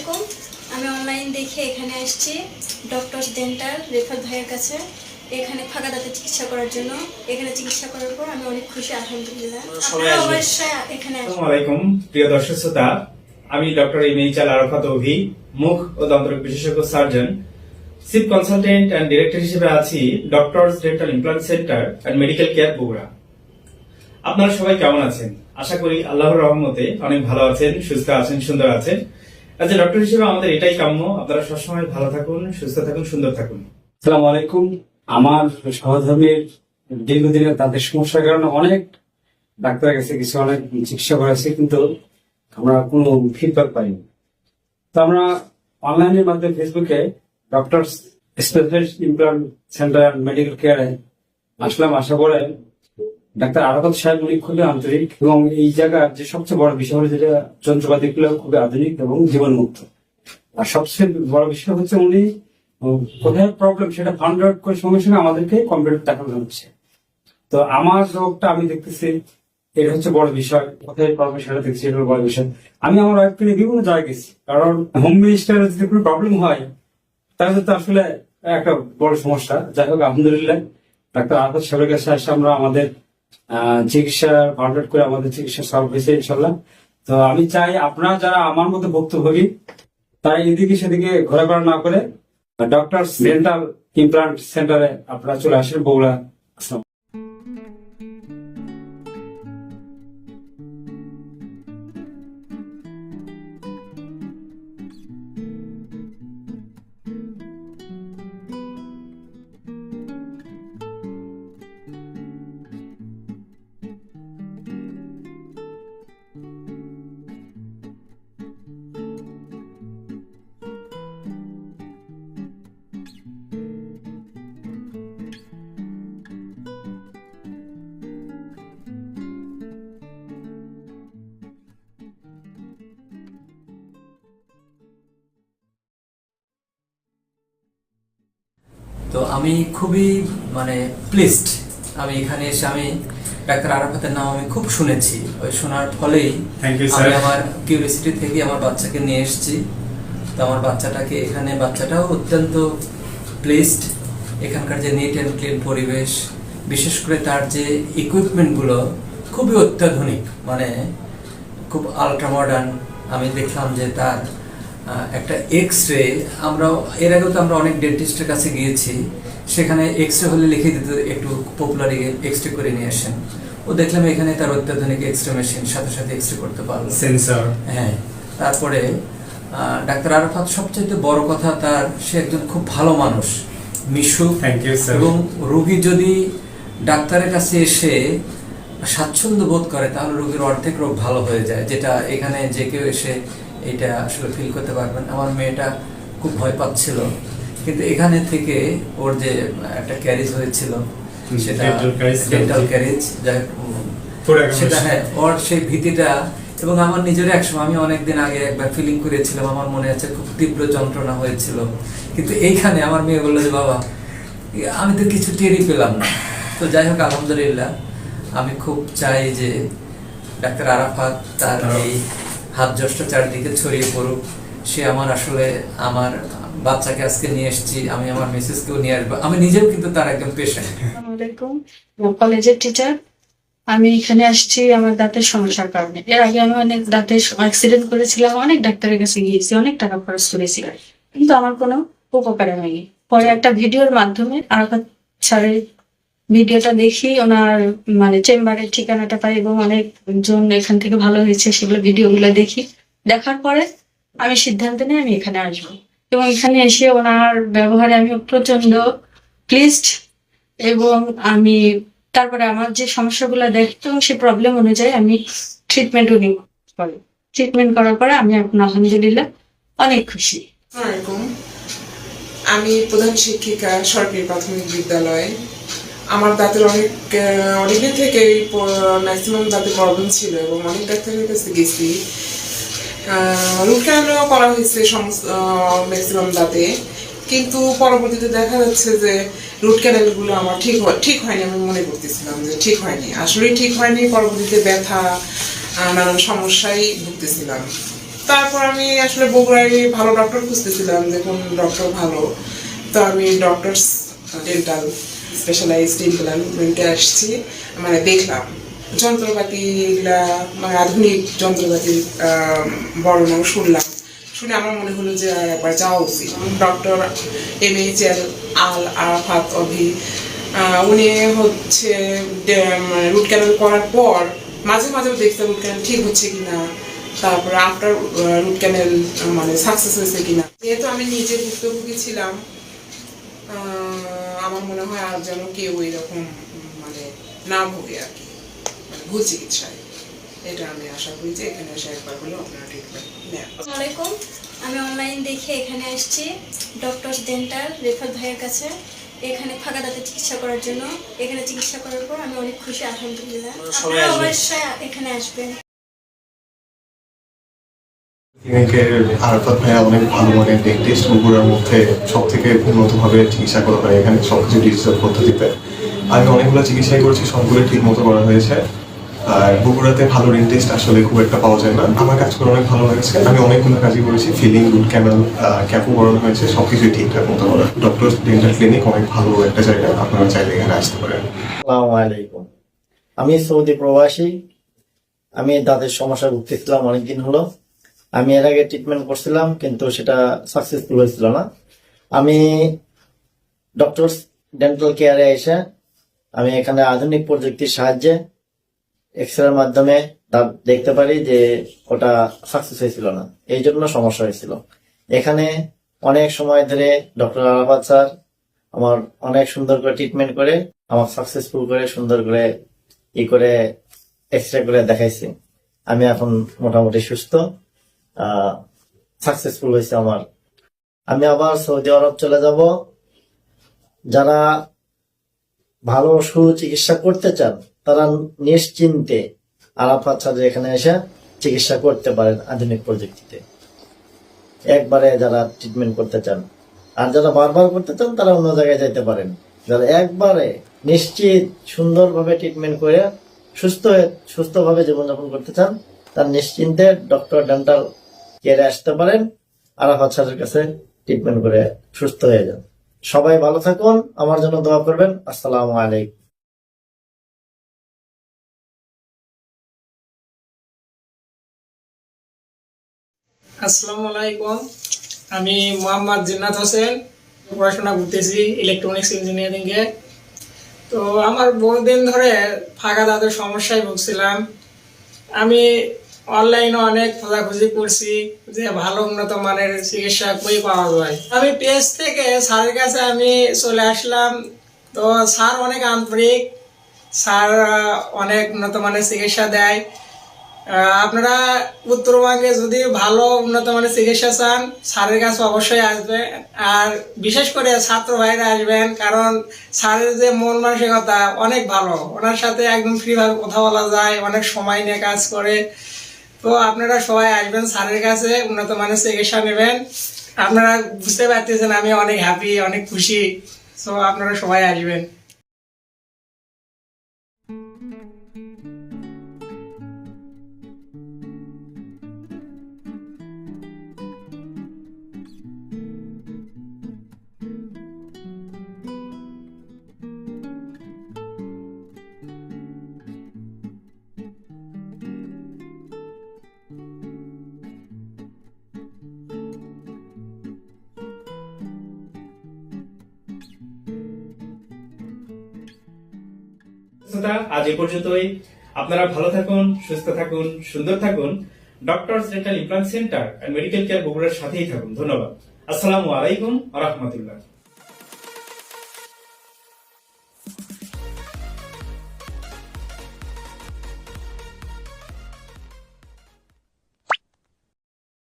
আলাইকুম। আমি অনলাইন দেখে এখানে আসছি ডক্টর ডেন্টাল রেফাত ভাইয়ের কাছে। এখানে ফাঁকা দাঁতের চিকিৎসা করার জন্য। এখানে চিকিৎসা করার পর আমি অনেক খুশি আলহামদুলিল্লাহ। সবাই আপনারা আসবেন। অবশ্যই এখানে আলাইকুম প্রিয় দর্শক শ্রোতা। আমি doctor M H Al Arafat Abhi মুখ ও দন্তরোগ বিশেষজ্ঞ surgeon. Chief consultant and director হিসেবে আছি doctor dental implant centre and medical care Bogura. আপনারা সবাই কেমন আছেন? আশা করি আল্লাহর রহমতে অনেক ভালো আছেন সুস্থ আছেন সুন্দর আছেন। আজ ডক্টর হিসেবে আমাদের এটাই কাম্য। আপনারা সবসময় ভালো থাকুন, সুস্থ থাকুন, সুন্দর থাকুন। আসসালামু আলাইকুম। আমার সহধর্মীর দীর্ঘদিনের তাদের সমস্যার কারণে অনেক ডাক্তারের কাছে কিছু অনেক চিকিৎসা করেছে কিন্তু আমরা কোনো ফিডব্যাক পাইনি। তো আমরা অনলাইনের মাধ্যমে ফেসবুকে doctor specialist implant centre medical কেয়ারে আসলাম, আশা করে ডাক্তার আরাফাত সাহেব উনি খুবই আন্তরিক এবং এই জায়গার যে সবচেয়ে বড় বিষয় হলো যেটা যন্ত্রপাতিগুলো খুবই আধুনিক এবং জীবনমুক্ত। আর সবচেয়ে বড় বিষয় হচ্ছে উনি কোথায় প্রবলেম সেটা ফান্ড আউট করে সঙ্গে সঙ্গে আমাদেরকে কম্পিউটার দেখানো হচ্ছে। তো আমার রোগটা আমি দেখতেছি, এটা হচ্ছে বড় বিষয়, কোথায় প্রবলেম সেটা দেখছি এটা বড় বিষয়। আমি আমার ওয়াইফকে নিয়ে বিভিন্ন জায়গায় গেছি, কারণ হোম মিনিস্টারের যদি কোনো প্রবলেম হয়, তাহলে তো আসলে একটা বড় সমস্যা। যাই হোক, আলহামদুলিল্লাহ, ডাক্তার আহত সাহেবের কাছে এসে আমরা আমাদের চিকিৎসা ফান্ড করে আমাদের চিকিৎসা সব হয়েছে ইনশাল্লাহ তো আমি চাই আপনারা যারা আমার মতো ভুক্তভোগী তাই এদিকে সেদিকে ঘোরাফেরা না করে ডক্টর ডেন্টাল ইমপ্লান্ট সেন্টারে আপনারা চলে আসেন, বগুড়া তো আমি খুবই মানে প্লিজড আমি এখানে এসে আমি ডাক্তার আরাফাতের নাম আমি খুব শুনেছি। ওই শোনার ফলেই. আমি আমার কিউরিয়াসিটি থেকে আমার বাচ্চাকে নিয়ে এসেছি। তো আমার বাচ্চাটাকে এখানে বাচ্চাটাও অত্যন্ত প্লেসড এখানকার যে নিট অ্যান্ড ক্লিন পরিবেশ বিশেষ করে তার যে ইকুইপমেন্টগুলো খুবই অত্যাধুনিক। মানে খুব আলট্রা মডার্ন আমি দেখলাম যে তার একটা এক্স রে আমরা এর আগেও তো আমরা অনেক ডেন্টিস্টের কাছে গিয়েছি সেখানে এক্স রে হলে লিখে দিতে একটু পপুলার এক্স রে করে নিয়ে আসেন। ও দেখলাম এখানে তার অত্যাধুনিক এক্স রে মেশিন সাথে সাথে এক্স রে করতে পারল। সেন্সর হ্যাঁ তারপরে ডাক্তার আরাফাত সবচেয়ে বড় কথা তার সে একজন খুব ভালো মানুষ মিশুক Thank you, sir. এবং রোগী যদি ডাক্তারের কাছে এসে স্বাচ্ছন্দ্য বোধ করে তাহলে রোগীর অর্ধেক রোগ ভালো হয়ে যায় যেটা এখানে যে কেউ এসে এটা আসলে ফিল করতে পারবেন। আমার মেয়েটা খুব ভয় পাচ্ছিল। কিন্তু এখানে থেকে ওর যে একটা ক্যারিজ হয়েছিল সেটা ডেন্টাল। ক্যারিজ সেটা হ্যাঁ ওর সেই ভীতিটা এবং আমার নিজের একসময় আমি অনেকদিন আগে একবার ফিলিং করেছিলাম আমার মনে আছে খুব তীব্র যন্ত্রণা হয়েছিল। কিন্তু এইখানে আমার মেয়ে বলল যে বাবা আমি তো কিছু টেরই পেলাম না। তো যাই হোক আলহামদুলিল্লাহ আমি খুব চাই যে ডাক্তার আরাফাত তার এই হাত জষ্ট চারিদিকে ছড়িয়ে পড়ুক। সে আমার আসলে আমার বাচ্চাকে আজকে নিয়ে এসেছি, আমি আমার মিসেসকেও নিয়ে আসব। আমি নিজেও কিন্তু তার একজন পেশেন্ট কলেজের টিচার আমি এখানে আসছি আমার দাঁতের সমস্যার কারণে। এর আগে আমি অনেক দাঁতের অ্যাক্সিডেন্ট করেছিলাম, অনেক ডাক্তারের কাছে গিয়েছি, অনেক টাকা খরচ করেছি। কিন্তু আমার কোনো উপকারে হয়নি। পরে একটা ভিডিওর মাধ্যমে আরাফাত স্যারের ভিডিওটা দেখি, ওনার মানে চেম্বারের ঠিকানাটা পাই এবং অনেকজন এখান থেকে ভালো হয়েছে, সেগুলো ভিডিওগুলো দেখি। দেখার পরে আমি সিদ্ধান্ত নিই আমি এখানে আসব। এবং এখানে এসে ওনার ব্যবহারে আমি প্রচণ্ড প্লিজড এবং আমি তারপরে আমার যে সমস্যাগুলো দেখতো সে প্রবলেম অনুযায়ী আমি ট্রিটমেন্ট উনি করি। ট্রিটমেন্ট করার পরে আমি এখন আলহামদুলিল্লাহ অনেক খুশি। আমি প্রধান শিক্ষিকা, সরকারি প্রাথমিক বিদ্যালয়ে। আমার দাঁতের অনেক অনেকদিন থেকে ম্যাক্সিমাম দাঁতের প্রবলেম ছিল এবং অনেক ডাক্তারের কাছে গেছি। রুট করা হয়েছে সমস্ত ম্যাক্সিমাম দাঁতে। কিন্তু পরবর্তীতে দেখা যাচ্ছে যে রুট ক্যানেলগুলো আমার ঠিক হয়, ঠিক হয়নি, আমি মনে করতেছিলাম যে ঠিক হয়নি। আসলেই ঠিক হয়নি, পরবর্তীতে ব্যথা নানান সমস্যায় ভুগতেছিলাম। তারপর আমি আসলে বগুড়ায় ভালো ডক্টর খুঁজতেছিলাম যে কোন ডক্টর ভালো। তো আমি ডক্টর ডেন্টাল স্পেশালাইজড ইমপ্লান্টমেন্টে আসছি মানে দেখলাম যন্ত্রপাতি এগুলা মানে আধুনিক যন্ত্রপাতির আহ, বর্ণনা শুনলাম শুনে আমার মনে হলো যে আর একবার যাওয়া উচিত doctor M H L Al Arafat Abhi উনি হচ্ছে রুট ক্যানাল করার পর মাঝে মাঝে দেখতে রুট ক্যানাল ঠিক হচ্ছে কিনা তারপরে আফটার রুট ক্যানেল মানে সাকসেস হয়েছে কিনা যেহেতু আমি নিজে ভুক্তভোগী ছিলাম আমার মনে হয় আর যেন কেউ এরকম মানে না ভোগে আর কি। মানে ভুল চিকিৎসায়। এটা আমি আশা করি যে এখানে এসে একবার হলেও আপনারা ট্রিটমেন্ট নেন। আসসালামু আমি অনলাইন দেখে এখানে আসছি ডক্টর ডেন্টাল রেফাত ভাইয়ের কাছে। এখানে ফাঁকা দাঁতের চিকিৎসা করার জন্য। এখানে চিকিৎসা করার পর আমি অনেক খুশি আলহামদুলিল্লাহ। অবশ্যই এখানে আসবেন। ক্লিনিকের আরাফাত ভাইয়া অনেক ভালো মানের ডেন্টিস্ট বগুড়ার মধ্যে সব থেকে উন্নতভাবে চিকিৎসা করা হয়। এখানে সবকিছু ডিজিটাল পদ্ধতিতে। আমি অনেকগুলো চিকিৎসাই করেছি সবগুলো ঠিক মতো করা হয়েছে। আর বগুড়াতে ভালো ডেন্টিস্ট আসলে খুব একটা পাওয়া যায় না। আমার কাজ করে অনেক ভালো লেগেছে। আমি অনেকগুলো কাজই করেছি ফিলিং রুট ক্যানাল ক্যাপও করানো হয়েছে, সবকিছুই ঠিকঠাক মতো করা। ডক্টর ডেন্টাল ক্লিনিক অনেক ভালো একটা জায়গা, আপনারা চাইলে এখানে আসতে পারেন। আলাইকুম। আমি সৌদি প্রবাসী। আমি দাঁতের সমস্যা ভুগতেছিলাম অনেকদিন হলো। আমি এর আগে ট্রিটমেন্ট করছিলাম, কিন্তু সেটা সাকসেসফুল হয়েছিল না। আমি ডক্টর ডেন্টাল কেয়ারে এসে আমি এখানে আধুনিক প্রযুক্তির সাহায্যে এক্স রের মাধ্যমে দাঁত দেখতে পারি যে ওটা সাকসেস হয়েছিল না। এই জন্য সমস্যা হয়েছিল। এখানে অনেক সময় ধরে ডক্টর আরাফাত স্যার আমার অনেক সুন্দর করে ট্রিটমেন্ট করে, আমার সাকসেসফুল করে, সুন্দর করে ই করে এক্স রে করে দেখাইছি। আমি এখন মোটামুটি সুস্থ। সাকসেসফুল হয়েছে আমার। আমি আবার সৌদি আরব চলে যাব। যারা ভালো সুচিকিৎসা করতে চান, তারা নিশ্চিন্তে আরাফাত স্যারের এখানে এসে চিকিৎসা করতে পারেন আধুনিক প্রযুক্তিতে। একবারে যারা ট্রিটমেন্ট করতে চান, আর যারা বারবার করতে চান, তারা অন্য জায়গায় যাইতে পারেন। যারা একবারে নিশ্চিত, সুন্দরভাবে ট্রিটমেন্ট করে সুস্থ হয়ে, সুস্থভাবে জীবনযাপন করতে চান, তার নিশ্চিন্তে ডক্টর ডেন্টাল কেয়ারে আসতে পারেন। আরাফাত স্যারের কাছে ট্রিটমেন্ট করে সুস্থ হয়ে যান। সবাই ভালো থাকুন, আমার জন্য দোয়া করবেন। আসসালামু আলাইকুম। আসসালামু আলাইকুম। আমি মোহাম্মদ জিন্নাত হোসেন, পড়াশোনা করতেছি ইলেকট্রনিক্স ইঞ্জিনিয়ারিং এ। তো আমার বহুদিন ধরে ফাঁকা দাঁতের সমস্যায় ভুগছিলাম। আমি অনলাইনে অনেক খোঁজাখুঁজি করছি যে ভালো উন্নত মানের চিকিৎসা কই পাওয়া যায়। আমি পেজ থেকে স্যারের কাছে আমি চলে আসলাম। তো স্যার অনেক আন্তরিক, স্যার অনেক উন্নত মানের চিকিৎসা দেয়। আপনারা উত্তরবঙ্গে যদি ভালো উন্নত মানের চিকিৎসা চান, স্যারের কাছে অবশ্যই আসবেন। আর বিশেষ করে ছাত্র ভাইরা আসবেন, কারণ স্যারের যে মন মানসিকতা অনেক ভালো। ওনার সাথে একদম ফ্রিভাবে কথা বলা যায়, অনেক সময় নিয়ে কাজ করে। তো আপনারা সবাই আসবেন স্যারের কাছে, উন্নত মানের চিকিৎসা নেবেন। আপনারা বুঝতে পারতেছেন আমি অনেক হ্যাপি অনেক খুশি। তো আপনারা সবাই আসবেন। সুস্থতা। আজ এ পর্যন্তই। আপনারা ভালো থাকুন, সুস্থ থাকুন, সুন্দর থাকুন। Doctor dental implant centre medical care বগুড়ার সাথেই থাকুন। ধন্যবাদ। আসসালামু আলাইকুম রহমতুল্লাহ।